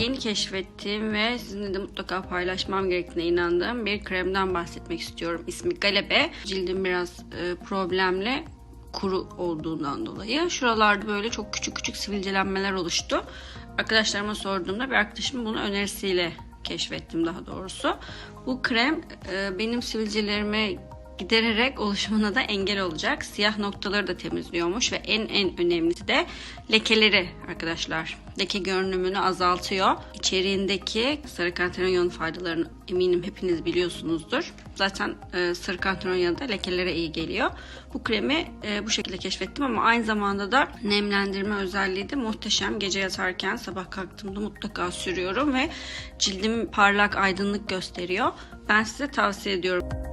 Yeni keşfettiğim ve sizinle de mutlaka paylaşmam gerektiğine inandığım bir kremden bahsetmek istiyorum. İsmi Galebe. Cildim biraz e, problemli kuru olduğundan dolayı. Şuralarda böyle çok küçük küçük sivilcelenmeler oluştu. Arkadaşlarıma sorduğumda bir arkadaşım bunu önerisiyle keşfettim daha doğrusu. Bu krem e, benim sivilcelerimi gidererek oluşumuna da engel olacak. Siyah noktaları da temizliyormuş ve en en önemlisi de lekeleri arkadaşlar. Leke görünümünü azaltıyor. İçeriğindeki sarı kantaron faydalarını eminim hepiniz biliyorsunuzdur. Zaten e, sarı kantaron da lekelere iyi geliyor. Bu kremi e, bu şekilde keşfettim ama aynı zamanda da nemlendirme özelliği de muhteşem. Gece yatarken sabah kalktığımda mutlaka sürüyorum ve cildim parlak aydınlık gösteriyor. Ben size tavsiye ediyorum.